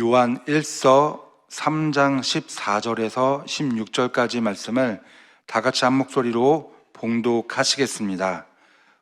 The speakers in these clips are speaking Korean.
요한 1서 3장 14절에서 16절까지 말씀을 다 같이 한 목소리로 봉독하시겠습니다.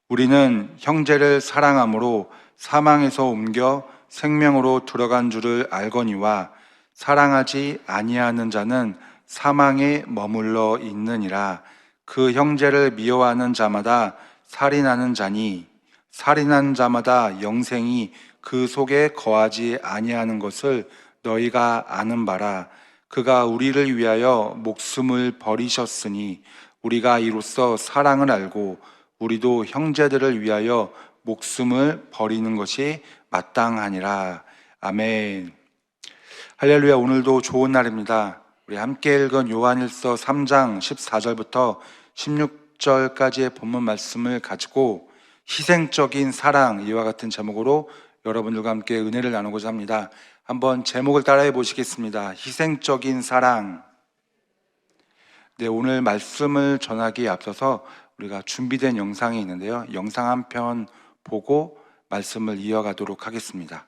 우리는 형제를 사랑함으로 사망에서 옮겨 생명으로 들어간 줄을 알거니와 사랑하지 아니하는 자는 사망에 머물러 있느니라 그 형제를 미워하는 자마다 살인하는 자니 살인하는 자마다 영생이 그 속에 거하지 아니하는 것을 너희가 아는 바라. 그가 우리를 위하여 목숨을 버리셨으니 우리가 이로써 사랑을 알고 우리도 형제들을 위하여 목숨을 버리는 것이 마땅하니라. 아멘. 할렐루야 오늘도 좋은 날입니다. 우리 함께 읽은 요한일서 3장 14절부터 16절까지의 본문 말씀을 가지고 희생적인 사랑 이와 같은 제목으로 여러분들과 함께 은혜를 나누고자 합니다. 한번 제목을 따라해 보시겠습니다. 희생적인 사랑. 네, 오늘 말씀을 전하기에 앞서서 우리가 준비된 영상이 있는데요. 영상 한 편 보고 말씀을 이어가도록 하겠습니다.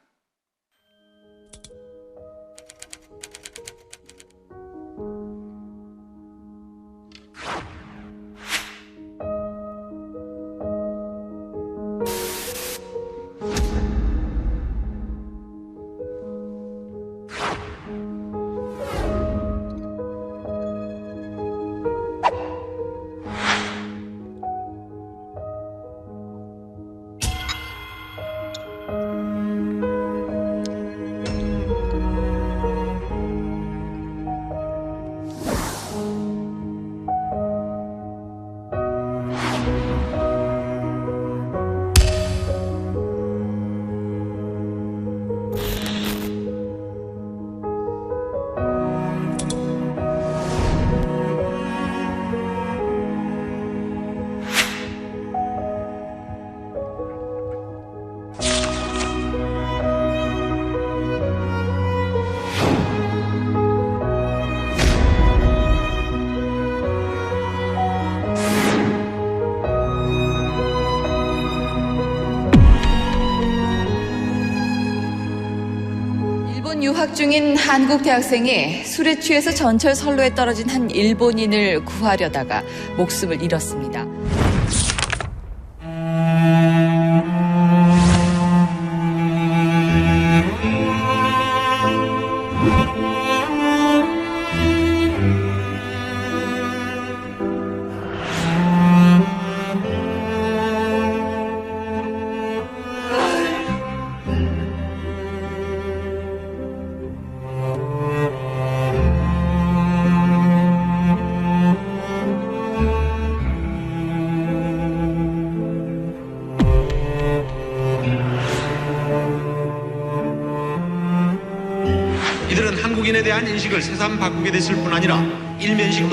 중인 한국 대학생이 술에 취해서 전철 선로에 떨어진 한 일본인을 구하려다가 목숨을 잃었습니다.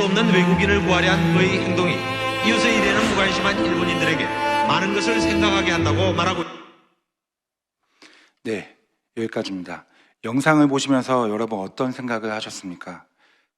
없는 외국인을 구하려 한 그의 행동이 이웃의 일에는 무관심한 일본인들에게 많은 것을 생각하게 한다고 말하고 네, 여기까지입니다. 영상을 보시면서 여러분 어떤 생각을 하셨습니까?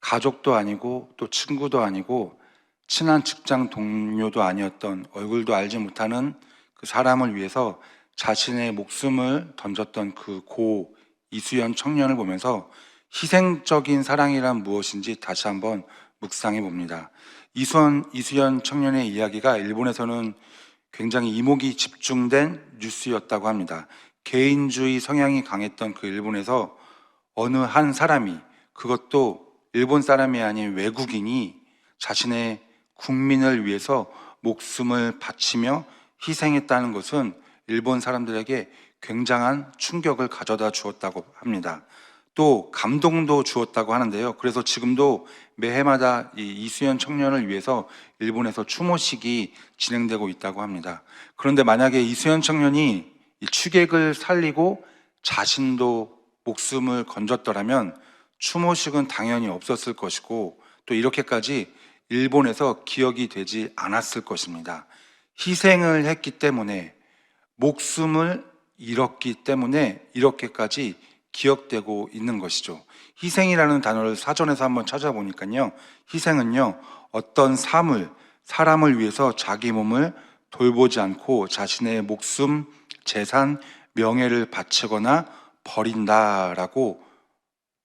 가족도 아니고 또 친구도 아니고 친한 직장 동료도 아니었던 얼굴도 알지 못하는 그 사람을 위해서 자신의 목숨을 던졌던 그 고 이수연 청년을 보면서 희생적인 사랑이란 무엇인지 다시 한번 묵상해 봅니다. 이수연, 이수연 청년의 이야기가 일본에서는 굉장히 이목이 집중된 뉴스였다고 합니다. 개인주의 성향이 강했던 그 일본에서 어느 한 사람이 그것도 일본 사람이 아닌 외국인이 자신의 국민을 위해서 목숨을 바치며 희생했다는 것은 일본 사람들에게 굉장한 충격을 가져다 주었다고 합니다. 또 감동도 주었다고 하는데요. 그래서 지금도 매해마다 이 이수연 청년을 위해서 일본에서 추모식이 진행되고 있다고 합니다. 그런데 만약에 이수연 청년이 이 추객을 살리고 자신도 목숨을 건졌더라면 추모식은 당연히 없었을 것이고 또 이렇게까지 일본에서 기억이 되지 않았을 것입니다. 희생을 했기 때문에 목숨을 잃었기 때문에 이렇게까지 기억되고 있는 것이죠. 희생이라는 단어를 사전에서 한번 찾아보니까요. 희생은요, 어떤 삶을, 사람을 위해서 자기 몸을 돌보지 않고 자신의 목숨, 재산, 명예를 바치거나 버린다라고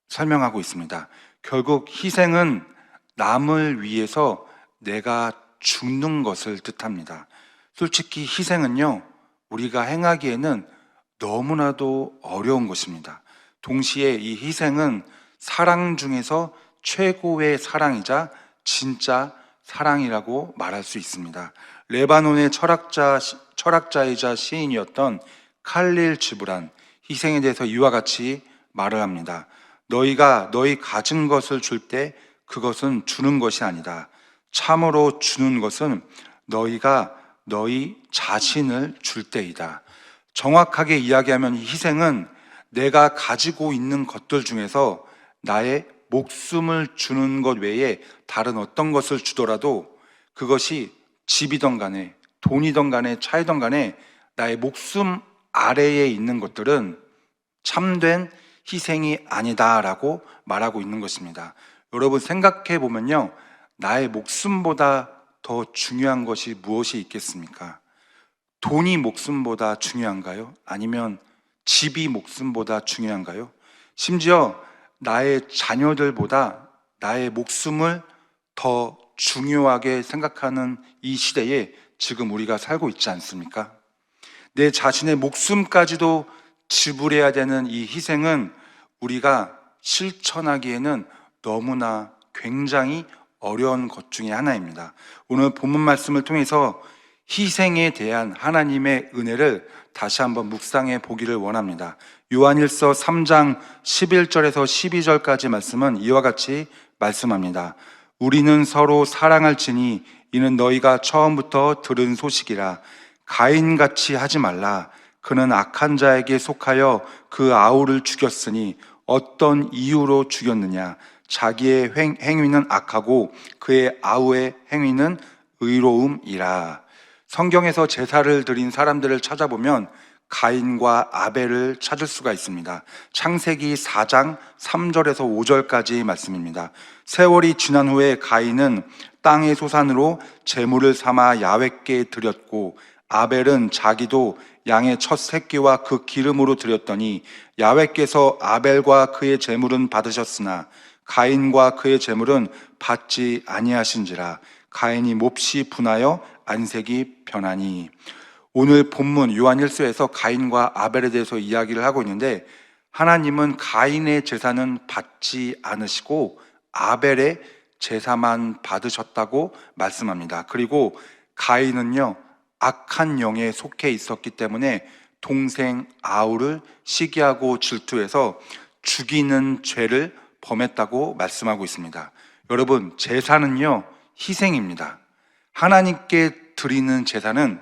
설명하고 있습니다. 결국 희생은 남을 위해서 내가 죽는 것을 뜻합니다. 솔직히 희생은요, 우리가 행하기에는 너무나도 어려운 것입니다. 동시에 이 희생은 사랑 중에서 최고의 사랑이자 진짜 사랑이라고 말할 수 있습니다. 레바논의 철학자, 철학자이자 시인이었던 칼릴 지브란 희생에 대해서 이와 같이 말을 합니다. 너희가 너희 가진 것을 줄 때 그것은 주는 것이 아니다. 참으로 주는 것은 너희가 너희 자신을 줄 때이다. 정확하게 이야기하면 이 희생은 내가 가지고 있는 것들 중에서 나의 목숨을 주는 것 외에 다른 어떤 것을 주더라도 그것이 집이던 간에 돈이던 간에 차이던 간에 나의 목숨 아래에 있는 것들은 참된 희생이 아니다라고 말하고 있는 것입니다. 여러분 생각해 보면요. 나의 목숨보다 더 중요한 것이 무엇이 있겠습니까? 돈이 목숨보다 중요한가요? 아니면 집이 목숨보다 중요한가요? 심지어 나의 자녀들보다 나의 목숨을 더 중요하게 생각하는 이 시대에 지금 우리가 살고 있지 않습니까? 내 자신의 목숨까지도 지불해야 되는 이 희생은 우리가 실천하기에는 너무나 굉장히 어려운 것 중에 하나입니다. 오늘 본문 말씀을 통해서 희생에 대한 하나님의 은혜를 다시 한번 묵상해 보기를 원합니다. 요한일서 3장 11절에서 12절까지 말씀은 이와 같이 말씀합니다. 우리는 서로 사랑할지니 이는 너희가 처음부터 들은 소식이라 가인같이 하지 말라. 그는 악한 자에게 속하여 그 아우를 죽였으니 어떤 이유로 죽였느냐? 자기의 행, 행위는 악하고 그의 아우의 행위는 의로움이라. 성경에서 제사를 드린 사람들을 찾아보면 가인과 아벨을 찾을 수가 있습니다. 창세기 4장 3절에서 5절까지 말씀입니다. 세월이 지난 후에 가인은 땅의 소산으로 제물을 삼아 야훼께 드렸고 아벨은 자기도 양의 첫 새끼와 그 기름으로 드렸더니 야훼께서 아벨과 그의 제물은 받으셨으나 가인과 그의 제물은 받지 아니하신지라 가인이 몹시 분하여 안색이 변하니 오늘 본문 요한 1서에서 가인과 아벨에 대해서 이야기를 하고 있는데 하나님은 가인의 제사는 받지 않으시고 아벨의 제사만 받으셨다고 말씀합니다. 그리고 가인은요 악한 영에 속해 있었기 때문에 동생 아우를 시기하고 질투해서 죽이는 죄를 범했다고 말씀하고 있습니다. 여러분, 제사는요, 희생입니다. 하나님께 드리는 제사는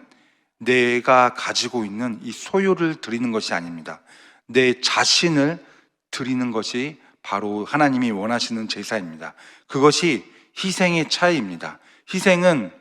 내가 가지고 있는 이 소유를 드리는 것이 아닙니다. 내 자신을 드리는 것이 바로 하나님이 원하시는 제사입니다. 그것이 희생의 차이입니다. 희생은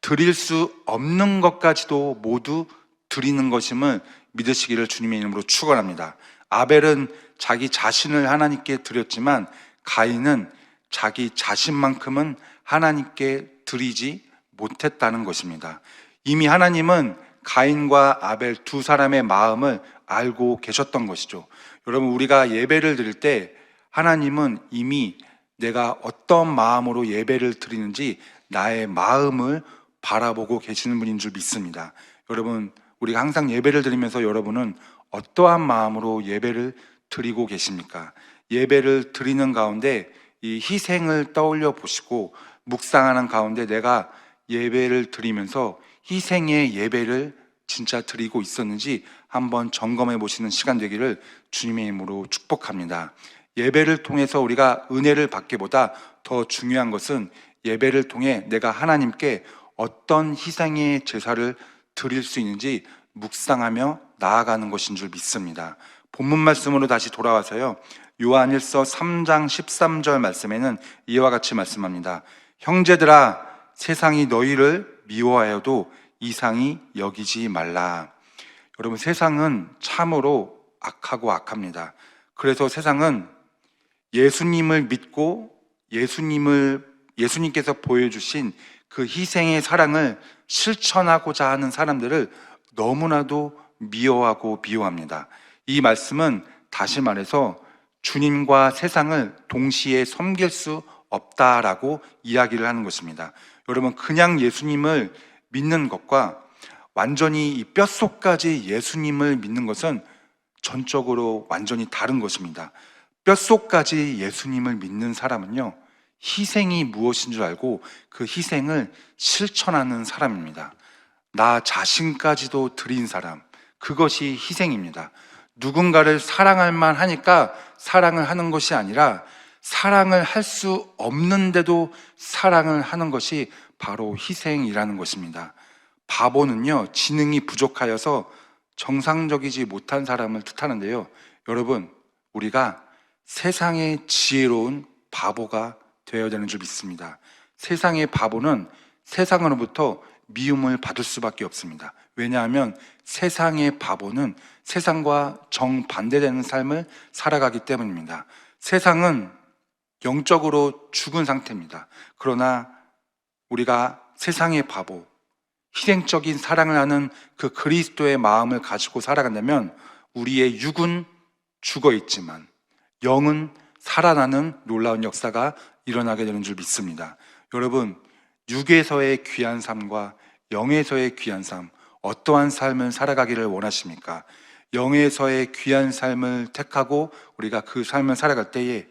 드릴 수 없는 것까지도 모두 드리는 것임을 믿으시기를 주님의 이름으로 축원합니다. 아벨은 자기 자신을 하나님께 드렸지만 가인은 자기 자신만큼은 하나님께 드리지 못했다는 것입니다. 이미 하나님은 가인과 아벨 두 사람의 마음을 알고 계셨던 것이죠. 여러분, 우리가 예배를 드릴 때 하나님은 이미 내가 어떤 마음으로 예배를 드리는지 나의 마음을 바라보고 계시는 분인 줄 믿습니다. 여러분, 우리가 항상 예배를 드리면서 여러분은 어떠한 마음으로 예배를 드리고 계십니까? 예배를 드리는 가운데 이 희생을 떠올려 보시고 묵상하는 가운데 내가 예배를 드리면서 희생의 예배를 진짜 드리고 있었는지 한번 점검해 보시는 시간 되기를 주님의 이름으로 축복합니다. 예배를 통해서 우리가 은혜를 받기보다 더 중요한 것은 예배를 통해 내가 하나님께 어떤 희생의 제사를 드릴 수 있는지 묵상하며 나아가는 것인 줄 믿습니다. 본문 말씀으로 다시 돌아와서요. 요한일서 3장 13절 말씀에는 이와 같이 말씀합니다. 형제들아 세상이 너희를 미워하여도 이상히 여기지 말라. 여러분 세상은 참으로 악하고 악합니다. 그래서 세상은 예수님을 믿고 예수님을 예수님께서 보여주신 그 희생의 사랑을 실천하고자 하는 사람들을 너무나도 미워하고 미워합니다. 이 말씀은 다시 말해서 주님과 세상을 동시에 섬길 수 없다라고 이야기를 하는 것입니다. 여러분, 그냥 예수님을 믿는 것과 완전히 이 뼛속까지 예수님을 믿는 것은 전적으로 완전히 다른 것입니다. 뼛속까지 예수님을 믿는 사람은요, 희생이 무엇인 줄 알고 그 희생을 실천하는 사람입니다. 나 자신까지도 드린 사람, 그것이 희생입니다. 누군가를 사랑할 만 하니까 사랑을 하는 것이 아니라 사랑을 할 수 없는데도 사랑을 하는 것이 바로 희생이라는 것입니다. 바보는요, 지능이 부족하여서 정상적이지 못한 사람을 뜻하는데요. 여러분, 우리가 세상의 지혜로운 바보가 되어야 되는 줄 믿습니다. 세상의 바보는 세상으로부터 미움을 받을 수밖에 없습니다. 왜냐하면 세상의 바보는 세상과 정반대되는 삶을 살아가기 때문입니다. 세상은 영적으로 죽은 상태입니다. 그러나 우리가 세상의 바보, 희생적인 사랑을 하는 그 그리스도의 마음을 가지고 살아간다면 우리의 육은 죽어 있지만 영은 살아나는 놀라운 역사가 일어나게 되는 줄 믿습니다. 여러분, 육에서의 귀한 삶과 영에서의 귀한 삶, 어떠한 삶을 살아가기를 원하십니까? 영에서의 귀한 삶을 택하고 우리가 그 삶을 살아갈 때에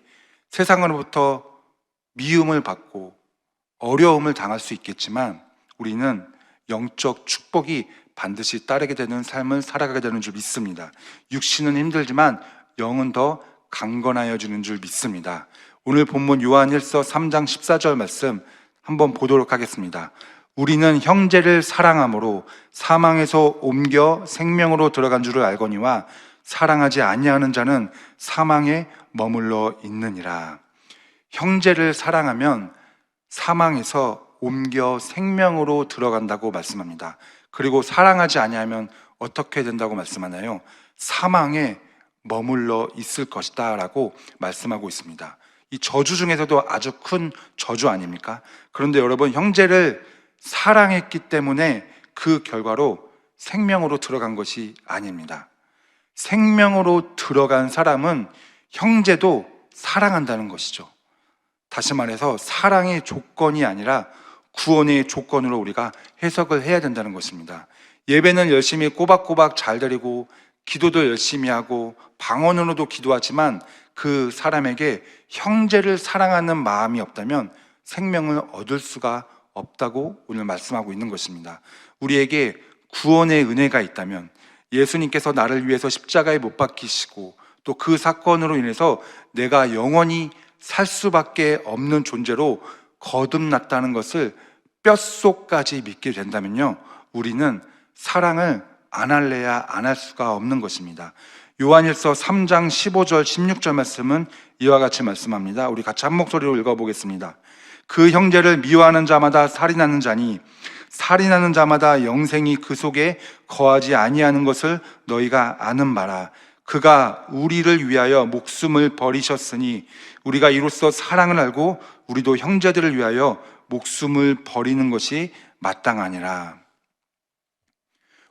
세상으로부터 미움을 받고 어려움을 당할 수 있겠지만 우리는 영적 축복이 반드시 따르게 되는 삶을 살아가게 되는 줄 믿습니다. 육신은 힘들지만 영은 더 강건하여 주는 줄 믿습니다. 오늘 본문 요한일서 3장 14절 말씀 한번 보도록 하겠습니다. 우리는 형제를 사랑함으로 사망에서 옮겨 생명으로 들어간 줄을 알거니와 사랑하지 아니하는 자는 사망에 머물러 있느니라. 형제를 사랑하면 사망에서 옮겨 생명으로 들어간다고 말씀합니다. 그리고 사랑하지 아니하면 어떻게 된다고 말씀하나요? 사망에 머물러 있을 것이다라고 말씀하고 있습니다. 이 저주 중에서도 아주 큰 저주 아닙니까? 그런데 여러분 형제를 사랑했기 때문에 그 결과로 생명으로 들어간 것이 아닙니다. 생명으로 들어간 사람은 형제도 사랑한다는 것이죠. 다시 말해서 사랑의 조건이 아니라 구원의 조건으로 우리가 해석을 해야 된다는 것입니다. 예배는 열심히 꼬박꼬박 잘 드리고 기도도 열심히 하고 방언으로도 기도하지만 그 사람에게 형제를 사랑하는 마음이 없다면 생명을 얻을 수가 없다고 오늘 말씀하고 있는 것입니다. 우리에게 구원의 은혜가 있다면 예수님께서 나를 위해서 십자가에 못 박히시고 또 그 사건으로 인해서 내가 영원히 살 수밖에 없는 존재로 거듭났다는 것을 뼛속까지 믿게 된다면요. 우리는 사랑을 안 할래야 안 할 수가 없는 것입니다. 요한일서 3장 15절 16절 말씀은 이와 같이 말씀합니다. 우리 같이 한 목소리로 읽어보겠습니다. 그 형제를 미워하는 자마다 살인하는 자니 살인하는 자마다 영생이 그 속에 거하지 아니하는 것을 너희가 아는 바라. 그가 우리를 위하여 목숨을 버리셨으니 우리가 이로써 사랑을 알고 우리도 형제들을 위하여 목숨을 버리는 것이 마땅하니라.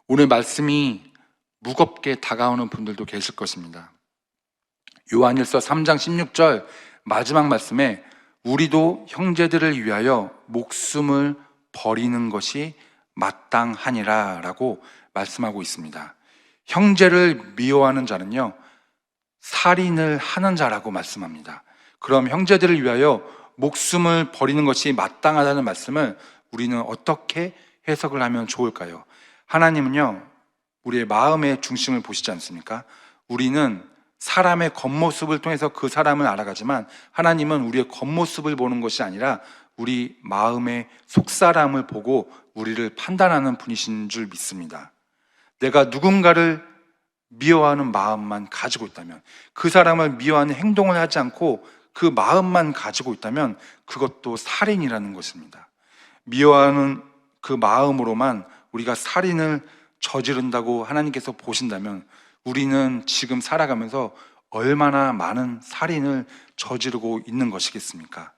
오늘 말씀이 무겁게 다가오는 분들도 계실 것입니다. 요한일서 3장 16절 마지막 말씀에 우리도 형제들을 위하여 목숨을 버리는 것이 마땅하니라 라고 말씀하고 있습니다. 형제를 미워하는 자는요, 살인을 하는 자라고 말씀합니다. 그럼 형제들을 위하여 목숨을 버리는 것이 마땅하다는 말씀을 우리는 어떻게 해석을 하면 좋을까요? 하나님은요, 우리의 마음의 중심을 보시지 않습니까? 우리는 사람의 겉모습을 통해서 그 사람을 알아가지만 하나님은 우리의 겉모습을 보는 것이 아니라 우리 마음의 속사람을 보고 우리를 판단하는 분이신 줄 믿습니다. 내가 누군가를 미워하는 마음만 가지고 있다면 그 사람을 미워하는 행동을 하지 않고 그 마음만 가지고 있다면 그것도 살인이라는 것입니다. 미워하는 그 마음으로만 우리가 살인을 저지른다고 하나님께서 보신다면 우리는 지금 살아가면서 얼마나 많은 살인을 저지르고 있는 것이겠습니까?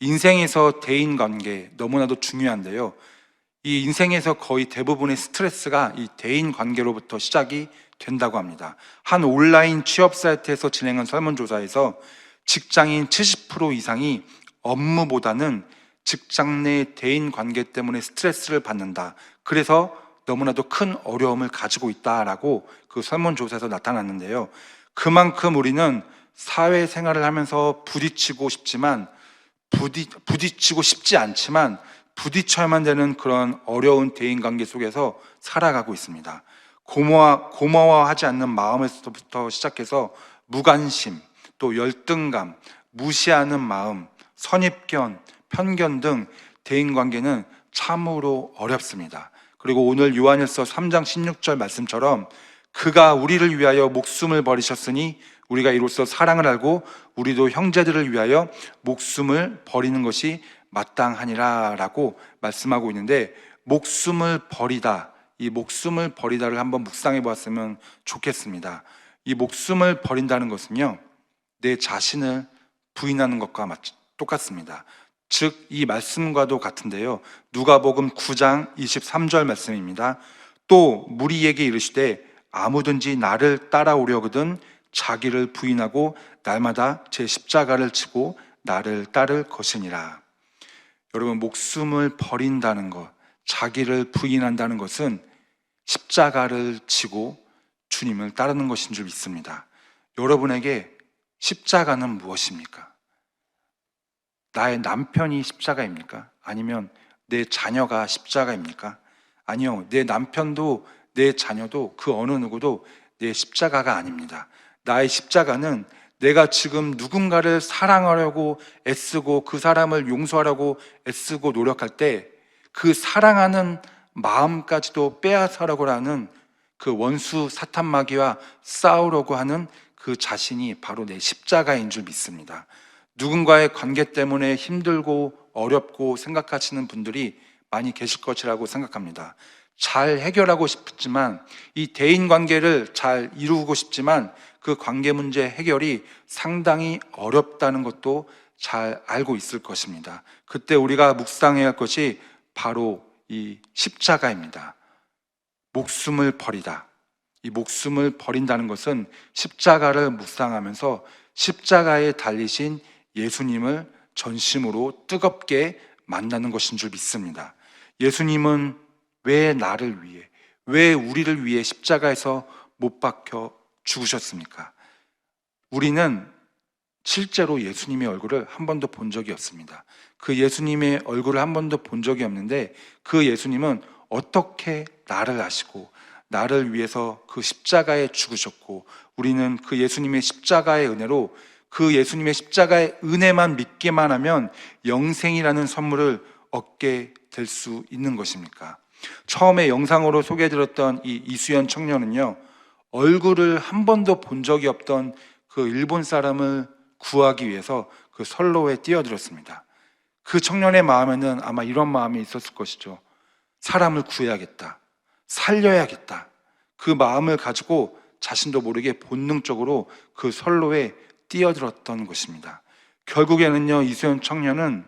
인생에서 대인 관계 너무나도 중요한데요. 이 인생에서 거의 대부분의 스트레스가 이 대인 관계로부터 시작이 된다고 합니다. 한 온라인 취업 사이트에서 진행한 설문조사에서 직장인 70% 이상이 업무보다는 직장 내 대인 관계 때문에 스트레스를 받는다. 그래서 너무나도 큰 어려움을 가지고 있다라고 그 설문조사에서 나타났는데요. 그만큼 우리는 사회생활을 하면서 부딪히고 싶지만 부딪, 부딪히고 싶지 않지만 부딪혀야만 되는 그런 어려운 대인 관계 속에서 살아가고 있습니다. 고마워, 고마워하지 않는 마음에서부터 시작해서 무관심, 또 열등감, 무시하는 마음, 선입견, 편견 등 대인 관계는 참으로 어렵습니다. 그리고 오늘 요한일서 3장 16절 말씀처럼 그가 우리를 위하여 목숨을 버리셨으니 우리가 이로써 사랑을 알고 우리도 형제들을 위하여 목숨을 버리는 것이 마땅하니라라고 말씀하고 있는데 목숨을 버리다 이 목숨을 버리다를 한번 묵상해 보았으면 좋겠습니다. 이 목숨을 버린다는 것은요 내 자신을 부인하는 것과 맞, 똑같습니다. 즉 이 말씀과도 같은데요. 누가복음 9장 23절 말씀입니다. 또 무리에게 이르시되 아무든지 나를 따라오려거든 자기를 부인하고 날마다 제 십자가를 지고 나를 따를 것이니라. 여러분 목숨을 버린다는 것, 자기를 부인한다는 것은 십자가를 지고 주님을 따르는 것인 줄 믿습니다. 여러분에게 십자가는 무엇입니까? 나의 남편이 십자가입니까? 아니면 내 자녀가 십자가입니까? 아니요. 내 남편도 내 자녀도 그 어느 누구도 내 십자가가 아닙니다. 나의 십자가는 내가 지금 누군가를 사랑하려고 애쓰고 그 사람을 용서하려고 애쓰고 노력할 때 그 사랑하는 마음까지도 빼앗으려고 하는 그 원수 사탄 마귀와 싸우려고 하는 그 자신이 바로 내 십자가인 줄 믿습니다. 누군가의 관계 때문에 힘들고 어렵고 생각하시는 분들이 많이 계실 것이라고 생각합니다. 잘 해결하고 싶지만 이 대인 관계를 잘 이루고 싶지만 그 관계 문제 해결이 상당히 어렵다는 것도 잘 알고 있을 것입니다. 그때 우리가 묵상해야 할 것이 바로 이 십자가입니다. 목숨을 버리다. 이 목숨을 버린다는 것은 십자가를 묵상하면서 십자가에 달리신 예수님을 전심으로 뜨겁게 만나는 것인 줄 믿습니다. 예수님은 왜 나를 위해, 왜 우리를 위해 십자가에서 못 박혀 죽으셨습니까? 우리는 실제로 예수님의 얼굴을 한 번도 본 적이 없습니다. 그 예수님의 얼굴을 한 번도 본 적이 없는데 그 예수님은 어떻게 나를 아시고 나를 위해서 그 십자가에 죽으셨고 우리는 그 예수님의 십자가의 은혜로 그 예수님의 십자가의 은혜만 믿기만 하면 영생이라는 선물을 얻게 될 수 있는 것입니까? 처음에 영상으로 소개해드렸던 이 이수연 청년은요, 얼굴을 한 번도 본 적이 없던 그 일본 사람을 구하기 위해서 그 선로에 뛰어들었습니다. 그 청년의 마음에는 아마 이런 마음이 있었을 것이죠. 사람을 구해야겠다. 살려야겠다. 그 마음을 가지고 자신도 모르게 본능적으로 그 선로에 뛰어들었던 것입니다. 결국에는요, 이수연 청년은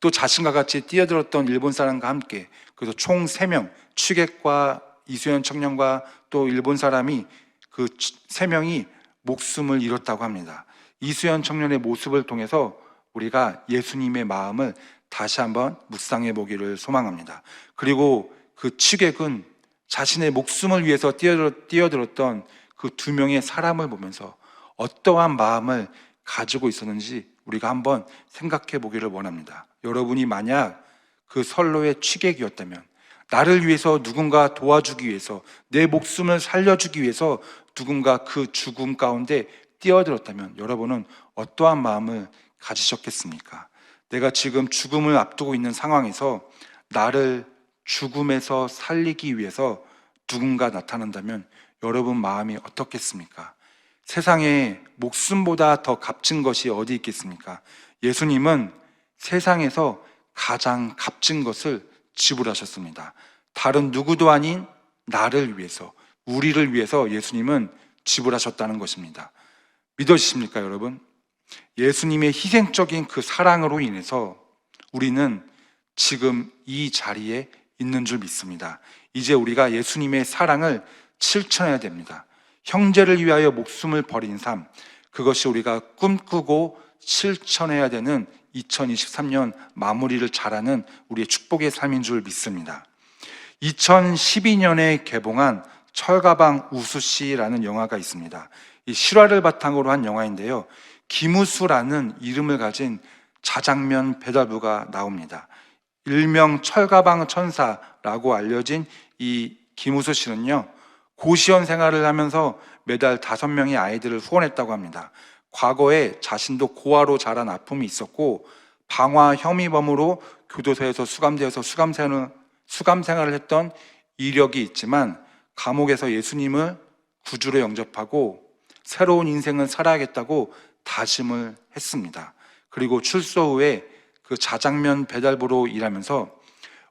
또 자신과 같이 뛰어들었던 일본 사람과 함께 그래서 총 3명, 취객과 이수연 청년과 또 일본 사람이 그 3명이 목숨을 잃었다고 합니다. 이수연 청년의 모습을 통해서 우리가 예수님의 마음을 다시 한번 묵상해 보기를 소망합니다. 그리고 그 취객은 자신의 목숨을 위해서 뛰어들었던 그 두 명의 사람을 보면서 어떠한 마음을 가지고 있었는지 우리가 한번 생각해 보기를 원합니다. 여러분이 만약 그 선로의 취객이었다면 나를 위해서 누군가 도와주기 위해서 내 목숨을 살려주기 위해서 누군가 그 죽음 가운데 뛰어들었다면 여러분은 어떠한 마음을 가지셨겠습니까? 내가 지금 죽음을 앞두고 있는 상황에서 나를 죽음에서 살리기 위해서 누군가 나타난다면 여러분 마음이 어떻겠습니까? 세상에 목숨보다 더 값진 것이 어디 있겠습니까? 예수님은 세상에서 가장 값진 것을 지불하셨습니다. 다른 누구도 아닌 나를 위해서, 우리를 위해서 예수님은 지불하셨다는 것입니다. 믿어지십니까, 여러분? 예수님의 희생적인 그 사랑으로 인해서 우리는 지금 이 자리에 있는 줄 믿습니다. 이제 우리가 예수님의 사랑을 실천해야 됩니다. 형제를 위하여 목숨을 버린 삶, 그것이 우리가 꿈꾸고 실천해야 되는 2023년 마무리를 잘하는 우리의 축복의 삶인 줄 믿습니다. 2012년에 개봉한 철가방 우수 씨라는 영화가 있습니다. 이 실화를 바탕으로 한 영화인데요. 김우수라는 이름을 가진 자장면 배달부가 나옵니다. 일명 철가방 천사라고 알려진 이 김우수 씨는요, 고시원 생활을 하면서 매달 다섯 명의 아이들을 후원했다고 합니다. 과거에 자신도 고아로 자란 아픔이 있었고, 방화 혐의범으로 교도소에서 수감되어서 수감 생활을, 수감 생활을 했던 이력이 있지만, 감옥에서 예수님을 구주로 영접하고 새로운 인생을 살아야겠다고 다짐을 했습니다. 그리고 출소 후에 그 자장면 배달부로 일하면서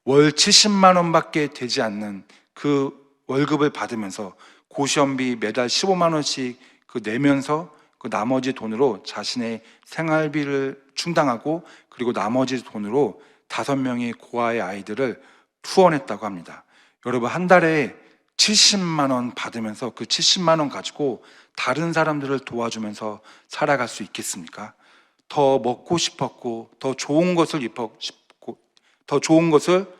월 70만 원밖에 되지 않는 그 월급을 받으면서 고시원비 매달 15만 원씩 그 내면서 그 나머지 돈으로 자신의 생활비를 충당하고 그리고 나머지 돈으로 다섯 명의 고아의 아이들을 후원했다고 합니다. 여러분 한 달에 70만 원 받으면서 그 70만 원 가지고 다른 사람들을 도와주면서 살아갈 수 있겠습니까? 더 먹고 싶었고 더 좋은 것을 입고 싶고 더 좋은 것을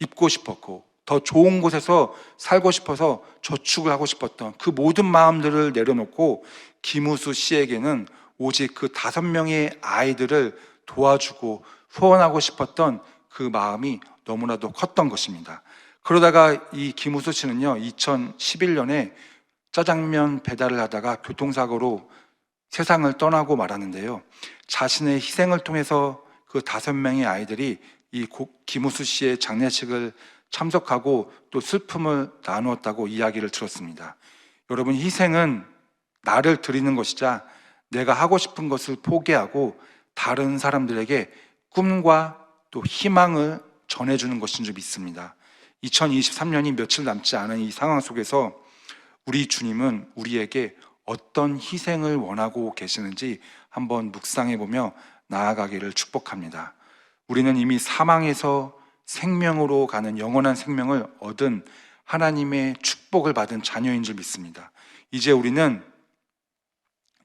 입고 싶었고 더 좋은 곳에서 살고 싶어서 저축을 하고 싶었던 그 모든 마음들을 내려놓고 김우수 씨에게는 오직 그 다섯 명의 아이들을 도와주고 후원하고 싶었던 그 마음이 너무나도 컸던 것입니다. 그러다가 이 김우수 씨는요, 2011년에 짜장면 배달을 하다가 교통사고로 세상을 떠나고 말았는데요. 자신의 희생을 통해서 그 다섯 명의 아이들이 이 고- 김우수 씨의 장례식을 참석하고 또 슬픔을 나누었다고 이야기를 들었습니다. 여러분, 희생은 나를 드리는 것이자 내가 하고 싶은 것을 포기하고 다른 사람들에게 꿈과 또 희망을 전해주는 것인 줄 믿습니다. 2023년이 며칠 남지 않은 이 상황 속에서 우리 주님은 우리에게 어떤 희생을 원하고 계시는지 한번 묵상해 보며 나아가기를 축복합니다. 우리는 이미 사망에서 생명으로 가는 영원한 생명을 얻은 하나님의 축복을 받은 자녀인 줄 믿습니다. 이제 우리는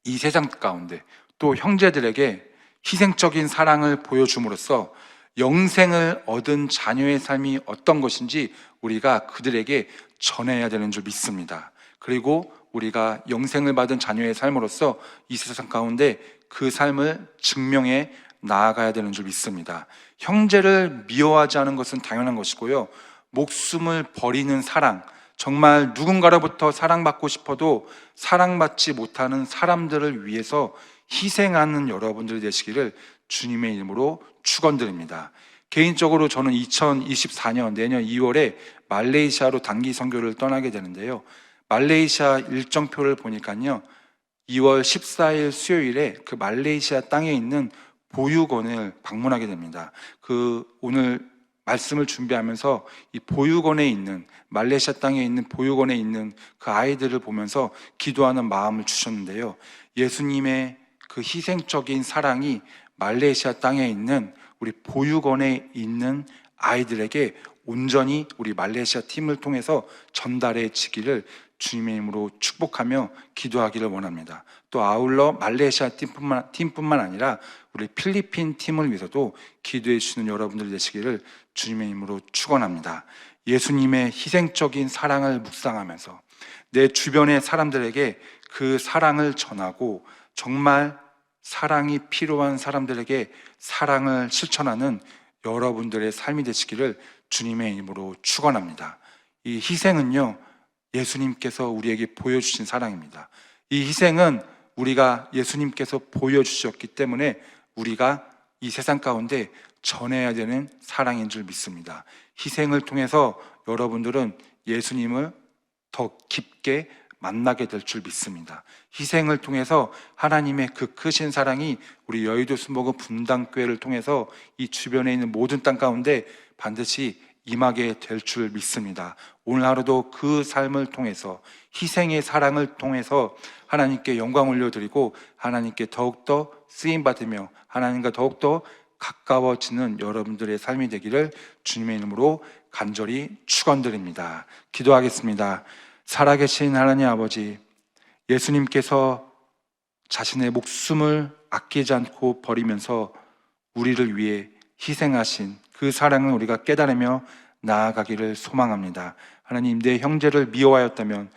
이 세상 가운데 또 형제들에게 희생적인 사랑을 보여줌으로써 영생을 얻은 자녀의 삶이 어떤 것인지 우리가 그들에게 전해야 되는 줄 믿습니다. 그리고 우리가 영생을 받은 자녀의 삶으로서 이 세상 가운데 그 삶을 증명해 나아가야 되는 줄 믿습니다. 형제를 미워하지 않은 것은 당연한 것이고요. 목숨을 버리는 사랑, 정말 누군가로부터 사랑받고 싶어도 사랑받지 못하는 사람들을 위해서 희생하는 여러분들 되시기를 주님의 이름으로 축원드립니다. 개인적으로 저는 2024년 내년 2월에 말레이시아로 단기 선교를 떠나게 되는데요. 말레이시아 일정표를 보니까요. 2월 14일 수요일에 그 말레이시아 땅에 있는 보육원을 방문하게 됩니다. 그 오늘 말씀을 준비하면서 이 보육원에 있는 말레이시아 땅에 있는 보육원에 있는 그 아이들을 보면서 기도하는 마음을 주셨는데요. 예수님의 그 희생적인 사랑이 말레이시아 땅에 있는 우리 보육원에 있는 아이들에게 온전히 우리 말레이시아 팀을 통해서 전달해 지기를 주님의 이름으로 축복하며 기도하기를 원합니다. 또 아울러 말레이시아 팀뿐만, 팀뿐만 아니라 우리 필리핀 팀을 위해서도 기도해 주시는 여러분들 되시기를 주님의 이름으로 축원합니다. 예수님의 희생적인 사랑을 묵상하면서 내 주변의 사람들에게 그 사랑을 전하고 정말 사랑이 필요한 사람들에게 사랑을 실천하는 여러분들의 삶이 되시기를 주님의 이름으로 축원합니다. 이 희생은요 예수님께서 우리에게 보여주신 사랑입니다. 이 희생은 우리가 예수님께서 보여주셨기 때문에 우리가 이 세상 가운데 전해야 되는 사랑인 줄 믿습니다. 희생을 통해서 여러분들은 예수님을 더 깊게 만나게 될 줄 믿습니다. 희생을 통해서 하나님의 그 크신 사랑이 우리 여의도 수목원 분당교회를 통해서 이 주변에 있는 모든 땅 가운데 반드시 임하게 될 줄 믿습니다. 오늘 하루도 그 삶을 통해서 희생의 사랑을 통해서 하나님께 영광 올려드리고 하나님께 더욱더 쓰임 받으며 하나님과 더욱더 가까워지는 여러분들의 삶이 되기를 주님의 이름으로 간절히 축원드립니다. 기도하겠습니다. 살아계신 하나님 아버지, 예수님께서 자신의 목숨을 아끼지 않고 버리면서 우리를 위해 희생하신 그 사랑을 우리가 깨달으며 나아가기를 소망합니다. 하나님, 내 형제를 미워하였다면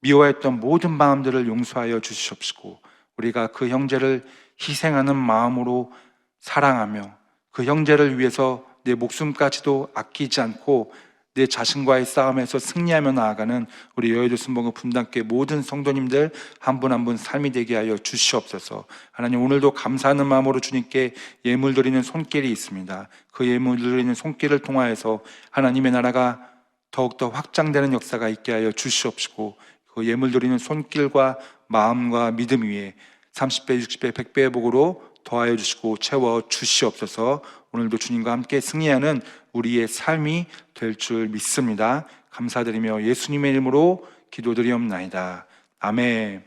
미워했던 모든 마음들을 용서하여 주시옵시고 우리가 그 형제를 희생하는 마음으로 사랑하며 그 형제를 위해서 내 목숨까지도 아끼지 않고 내 자신과의 싸움에서 승리하며 나아가는 우리 여의도 순복음 분당교회 모든 성도님들 한분 한 분 삶이 되게 하여 주시옵소서. 하나님 오늘도 감사하는 마음으로 주님께 예물 드리는 손길이 있습니다. 그 예물 드리는 손길을 통하여서 하나님의 나라가 더욱더 확장되는 역사가 있게 하여 주시옵시고 그 예물 드리는 손길과 마음과 믿음 위에 30배, 60배, 100배의 복으로 더하여 주시고 채워 주시옵소서 오늘도 주님과 함께 승리하는 우리의 삶이 될 줄 믿습니다. 감사드리며 예수님의 이름으로 기도드리옵나이다. 아멘.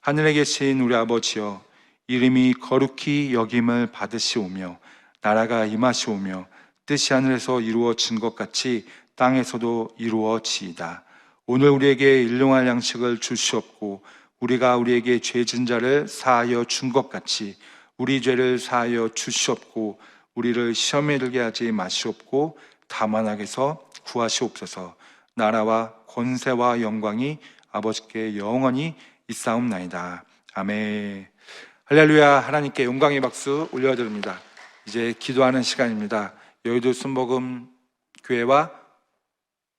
하늘에 계신 우리 아버지여 이름이 거룩히 여김을 받으시오며 나라가 임하시오며 뜻이 하늘에서 이루어진 것 같이 땅에서도 이루어지이다. 오늘 우리에게 일용할 양식을 주시옵고 우리가 우리에게 죄진 자를 사하여 준 것 같이 우리 죄를 사하여 주시옵고 우리를 시험에 들게 하지 마시옵고 다만 악에서 구하시옵소서. 나라와 권세와 영광이 아버지께 영원히 있사옵나이다. 아멘. 할렐루야. 하나님께 영광의 박수 올려드립니다. 이제 기도하는 시간입니다. 여의도 순복음 교회와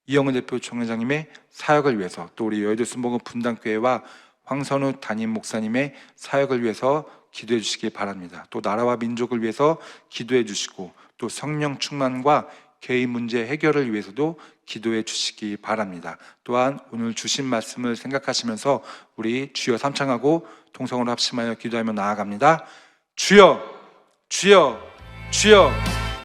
이영은 대표 총회장님의 사역을 위해서 또 우리 여의도 순복음 분당교회와 황선우 담임 목사님의 사역을 위해서 기도해 주시기 바랍니다. 또 나라와 민족을 위해서 기도해 주시고 또 성령 충만과 개인 문제 해결을 위해서도 기도해 주시기 바랍니다. 또한 오늘 주신 말씀을 생각하시면서 우리 주여 삼창하고 통성으로 합심하여 기도하며 나아갑니다. 주여, 주여, 주여.